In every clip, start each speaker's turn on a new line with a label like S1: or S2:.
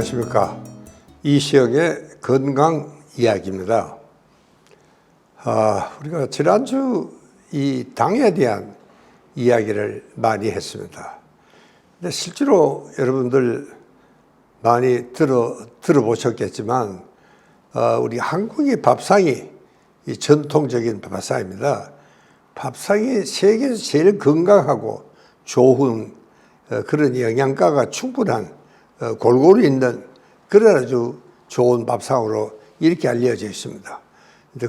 S1: 안녕하십니까. 이시영의 건강 이야기입니다. 아, 우리가 지난주 이 당에 대한 이야기를 많이 했습니다. 근데 실제로 여러분들 많이 들어, 들어보셨겠지만, 어, 우리 한국의 밥상이 이 전통적인 밥상입니다. 밥상이 세계에서 제일 건강하고 좋은 어, 그런 영양가가 충분한 어, 골고루 있는 그런 아주 좋은 밥상으로 이렇게 알려져 있습니다.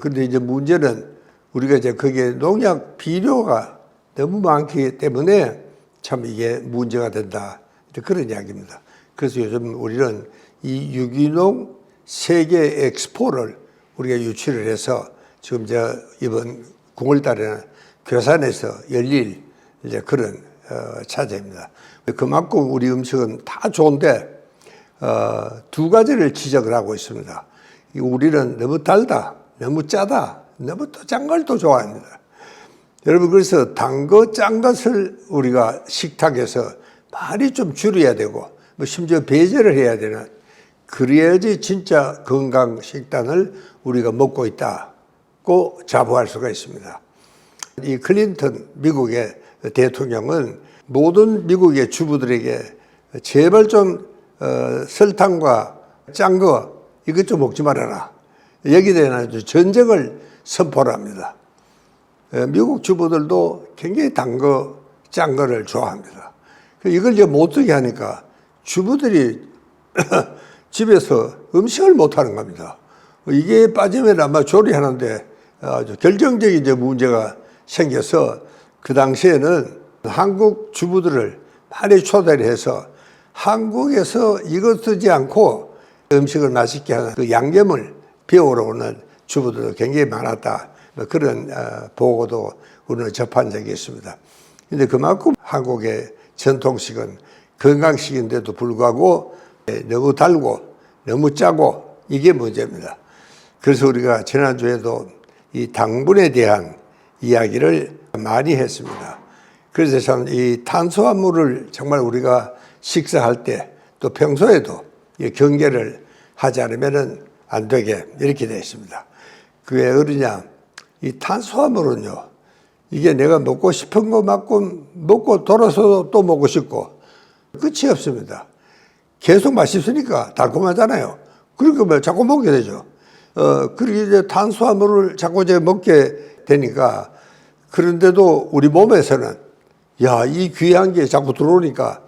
S1: 근데 이제 문제는 우리가 이제 거기에 농약 비료가 너무 많기 때문에 참 이게 문제가 된다. 이제 그런 이야기입니다. 그래서 요즘 우리는 이 유기농 세계 엑스포를 우리가 유치를 해서 지금 저 이번 9월 달에는 괴산에서 열릴 이제 그런 어, 차제입니다. 그만큼 우리 음식은 다 좋은데 어, 두 가지를 지적을 하고 있습니다. 이 우리는 너무 달다, 너무 짜다, 너무 또 짠 걸 또 좋아합니다. 여러분 그래서 단 거, 짠 것을 우리가 식탁에서 많이 좀 줄여야 되고 뭐 심지어 배제를 해야 되는 그래야지 진짜 건강 식단을 우리가 먹고 있다고 자부할 수가 있습니다. 이 클린턴 미국의 대통령은 모든 미국의 주부들에게 제발 좀 어, 설탕과 짠 거 이것 좀 먹지 말아라. 여기에 대한 아주 전쟁을 선포를 합니다. 어, 미국 주부들도 굉장히 단 거, 짠 거를 좋아합니다. 이걸 이제 못 쓰게 하니까 주부들이 집에서 음식을 못 하는 겁니다. 이게 빠지면 아마 조리하는데 아주 결정적인 이제 문제가 생겨서 그 당시에는 한국 주부들을 많이 초대를 해서 한국에서 이것 쓰지 않고 음식을 맛있게 하는 그 양념을 배우러 오는 주부들도 굉장히 많았다. 뭐 그런 어, 보고도 우리는 접한 적이 있습니다. 근데 그만큼 한국의 전통식은 건강식인데도 불구하고 너무 달고 너무 짜고 이게 문제입니다. 그래서 우리가 지난주에도 이 당분에 대한 이야기를 많이 했습니다. 그래서 참 이 탄수화물을 정말 우리가 식사할 때 또 평소에도 이 경계를 하지 않으면 안 되게 이렇게 되어 있습니다. 그왜 그러냐? 이 탄수화물은요, 이게 내가 먹고 싶은 거 먹고, 먹고 돌아서 또 먹고 싶고, 끝이 없습니다. 계속 맛있으니까 달콤하잖아요. 그러니까 뭐 자꾸 먹게 되죠. 어, 그렇게 이제 탄수화물을 자꾸 이제 먹게 되니까, 그런데도 우리 몸에서는, 야, 이 귀한 게 자꾸 들어오니까,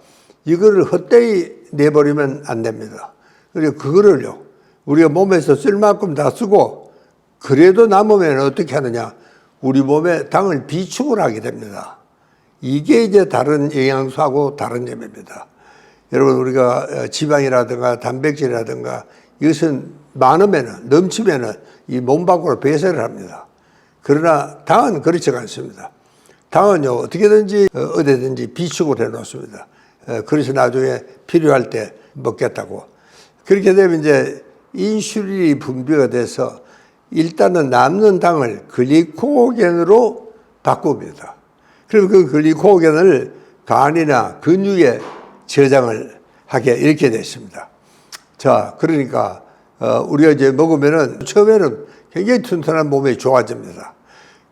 S1: 이거를 헛되이 내버리면 안 됩니다. 그리고 그거를요, 우리가 몸에서 쓸 만큼 다 쓰고, 그래도 남으면 어떻게 하느냐? 우리 몸에 당을 비축을 하게 됩니다. 이게 이제 다른 영양소하고 다른 점입니다. 여러분, 우리가 지방이라든가 단백질이라든가 이것은 많으면은, 넘치면은 이 몸 밖으로 배설을 합니다. 그러나 당은 그렇지가 않습니다. 당은요, 어떻게든지, 어, 어디든지 비축을 해 놓습니다. 어, 그래서 나중에 필요할 때 먹겠다고. 그렇게 되면 이제 인슐린이 분비가 돼서 일단은 남는 당을 글리코겐으로 바꿉니다. 그리고 그 글리코겐을 간이나 근육에 저장을 하게 이렇게 됐습니다. 자, 그러니까 어, 우리가 이제 먹으면은 처음에는 굉장히 튼튼한 몸이 좋아집니다.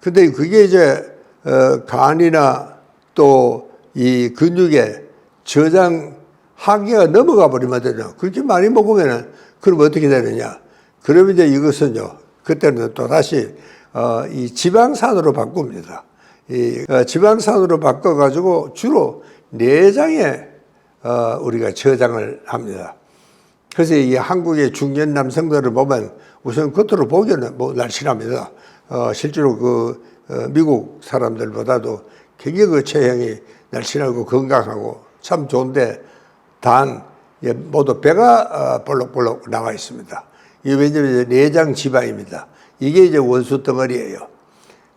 S1: 근데 그게 이제 어, 간이나 또 이 근육에 저장 하기가 넘어가 버리면 되죠. 그렇게 많이 먹으면은 그럼 어떻게 되느냐? 그러면 이제 이것은요. 그때는 또 다시 어, 이 지방산으로 바꿉니다. 이 어, 지방산으로 바꿔가지고 주로 내장에 어, 우리가 저장을 합니다. 그래서 이 한국의 중년 남성들을 보면 우선 겉으로 보기에는 뭐 날씬합니다. 어, 실제로 그 어, 미국 사람들보다도 굉장히 그 체형이 날씬하고 건강하고 참 좋은데 단 예, 모두 배가 어, 볼록볼록 나와 있습니다. 이게 왜냐하면 내장 지방입니다. 이게 이제 원수 덩어리예요.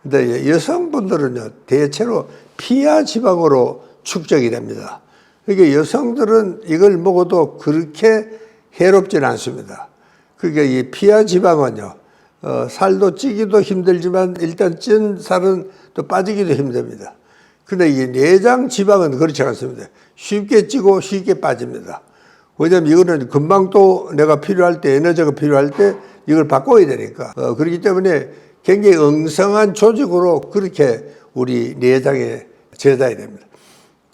S1: 근데 여성분들은요 대체로 피하 지방으로 축적이 됩니다. 그러니까 여성들은 이걸 먹어도 그렇게 해롭지는 않습니다. 그러니까 이 피하 지방은요 어, 살도 찌기도 힘들지만 일단 찐 살은 또 빠지기도 힘듭니다. 근데 이 내장 지방은 그렇지 않습니다. 쉽게 찌고 쉽게 빠집니다. 왜냐하면 이거는 금방 또 내가 필요할 때 에너지가 필요할 때 이걸 바꿔야 되니까 어, 그렇기 때문에 굉장히 엉성한 조직으로 그렇게 우리 내장에 제자야 됩니다.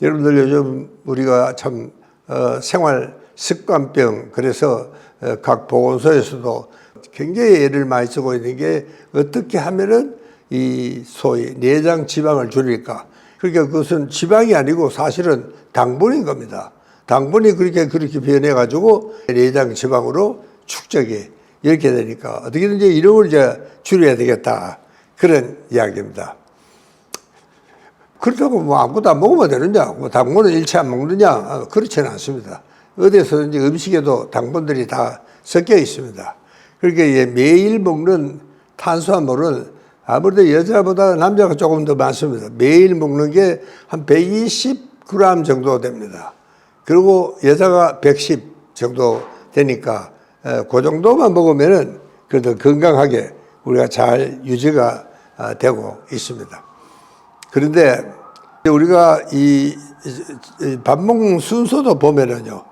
S1: 여러분들 요즘 우리가 참 어, 생활 습관병 그래서 어, 각 보건소에서도 굉장히 애를 많이 쓰고 있는 게 어떻게 하면은 이 소위 내장 지방을 줄일까? 그러니까 그것은 지방이 아니고 사실은 당분인 겁니다. 당분이 그렇게 그렇게 변해 가지고 내장 지방으로 축적이 이렇게 되니까 어떻게든지 이런 걸 이제 줄여야 되겠다 그런 이야기입니다. 그렇다고 뭐 아무것도 안 먹으면 되느냐? 뭐 당분은 일체 안 먹느냐? 어, 그렇지는 않습니다. 어디서든지 음식에도 당분들이 다 섞여 있습니다. 그러니까 이제 매일 먹는 탄수화물은 아무래도 여자보다 남자가 조금 더 많습니다. 매일 먹는 게 한 120g 정도 됩니다. 그리고 여자가 110 정도 되니까 에, 그 정도만 먹으면은 그래도 건강하게 우리가 잘 유지가 아, 되고 있습니다. 그런데 우리가 이 밥 먹는 순서도 보면은요,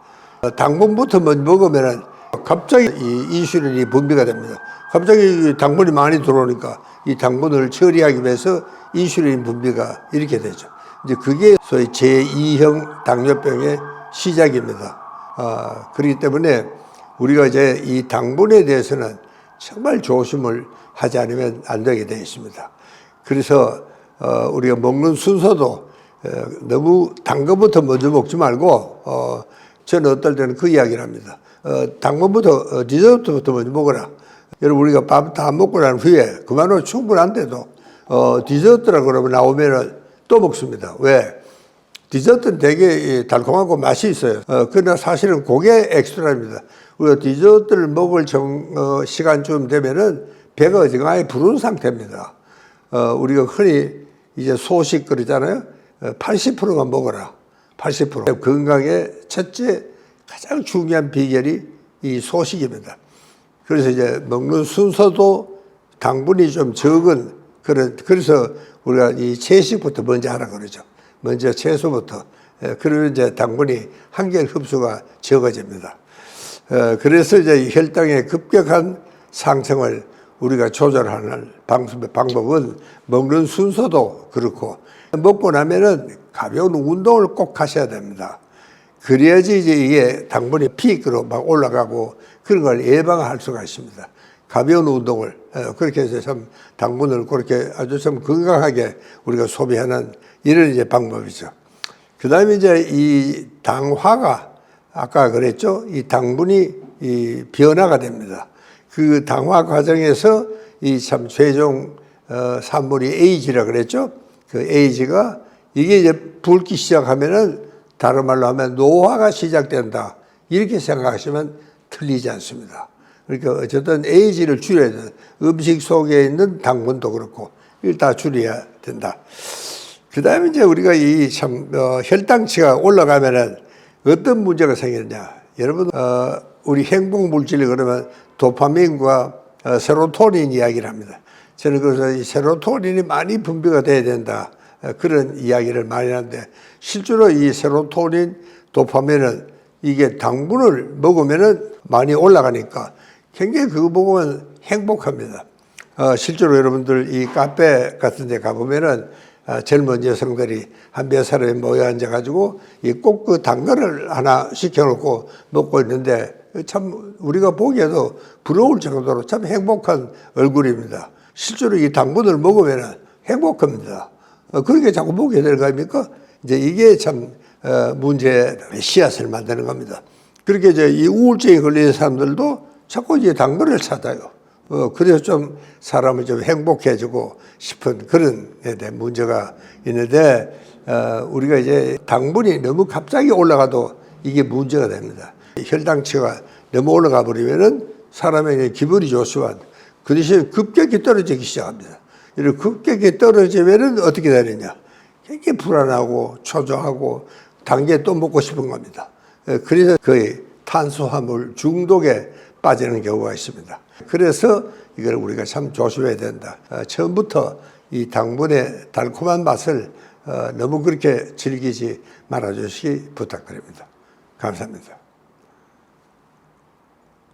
S1: 당분부터 먼저 먹으면은 갑자기 이 인슐린이 분비가 됩니다. 갑자기 당분이 많이 들어오니까 이 당분을 처리하기 위해서 인슐린 분비가 이렇게 되죠. 이제 그게 소위 제2형 당뇨병의 시작입니다. 아, 그렇기 때문에 우리가 이제 이 당분에 대해서는 정말 조심을 하지 않으면 안 되게 되어 있습니다. 그래서 어, 우리가 먹는 순서도 어, 너무 단 것부터 먼저 먹지 말고 어, 저는 어떨 때는 그 이야기를 합니다. 어, 당분부터 어, 디저트부터 먼저 먹어라. 여러분 우리가 밥 다 먹고 난 후에 그만으로 충분한데도 어, 디저트라 그러면 나오면은 또 먹습니다. 왜? 디저트는 되게 이 달콤하고 맛이 있어요. 어, 그러나 사실은 그게 엑스트라입니다. 우리가 디저트를 먹을 정, 어, 시간쯤 되면은 배가 어지간히 부른 상태입니다. 어, 우리가 흔히 이제 소식 그러잖아요. 어, 80%만 먹어라. 80%. 건강의 첫째 가장 중요한 비결이 이 소식입니다. 그래서 이제 먹는 순서도 당분이 좀 적은 그런 그래서 우리가 이 채식부터 먼저 하라 그러죠. 먼저 채소부터 예, 그러면 이제 당분이 한결 흡수가 적어집니다. 어, 그래서 이제 혈당의 급격한 상승을 우리가 조절하는 방법, 방법은 먹는 순서도 그렇고 먹고 나면은 가벼운 운동을 꼭 하셔야 됩니다. 그래야지 이제 이게 당분이 피크로 막 올라가고 그런 걸 예방할 수가 있습니다. 가벼운 운동을 어, 그렇게 해서 참 당분을 그렇게 아주 좀 건강하게 우리가 소비하는 이런 이제 방법이죠. 그 다음에 이제 이 당화가 아까 그랬죠. 이 당분이 이 변화가 됩니다. 그 당화 과정에서 이 참 최종 어, 산물이 에이지라 그랬죠. 그 에이지가 이게 이제 붉기 시작하면은 다른 말로 하면 노화가 시작된다. 이렇게 생각하시면 틀리지 않습니다. 그러니까 어쨌든 에이지를 줄여야 돼. 음식 속에 있는 당분도 그렇고 이걸 다 줄여야 된다. 그 다음에 이제 우리가 이 참, 어, 혈당치가 올라가면은 어떤 문제가 생기느냐. 여러분, 어, 우리 행복 물질이 그러면 도파민과 어, 세로토닌 이야기를 합니다. 저는 그래서 이 세로토닌이 많이 분비가 돼야 된다. 어, 그런 이야기를 많이 하는데 실제로 이 세로토닌, 도파민은 이게 당분을 먹으면은 많이 올라가니까 굉장히 그거 보면 행복합니다. 어, 실제로 여러분들 이 카페 같은 데 가보면은 아, 젊은 여성들이 한 몇 사람이 모여 앉아가지고 이꼭그 당근을 하나 시켜놓고 먹고 있는데 참 우리가 보기에도 부러울 정도로 참 행복한 얼굴입니다. 실제로 이 당분을 먹으면 행복합니다. 어, 그렇게 자꾸 먹게 될거 아닙니까? 이제 이게 참 어, 문제의 씨앗을 만드는 겁니다. 그렇게 이제 이 우울증에 걸린 사람들도 자꾸 이제 당근을 찾아요. 어, 그래서 좀 사람을 좀 행복해지고 싶은 그런 에 대한 문제가 있는데, 어, 우리가 이제 당분이 너무 갑자기 올라가도 이게 문제가 됩니다. 혈당치가 너무 올라가 버리면은 사람에게 기분이 좋지만 그 대신에 급격히 떨어지기 시작합니다. 이렇게 급격히 떨어지면은 어떻게 되느냐. 굉장히 불안하고 초조하고 단계 또 먹고 싶은 겁니다. 예, 그래서 거의 탄수화물 중독에 빠지는 경우가 있습니다. 그래서 이걸 우리가 참 조심해야 된다. 어, 처음부터 이 당분의 달콤한 맛을 어, 너무 그렇게 즐기지 말아주시기 부탁드립니다. 감사합니다.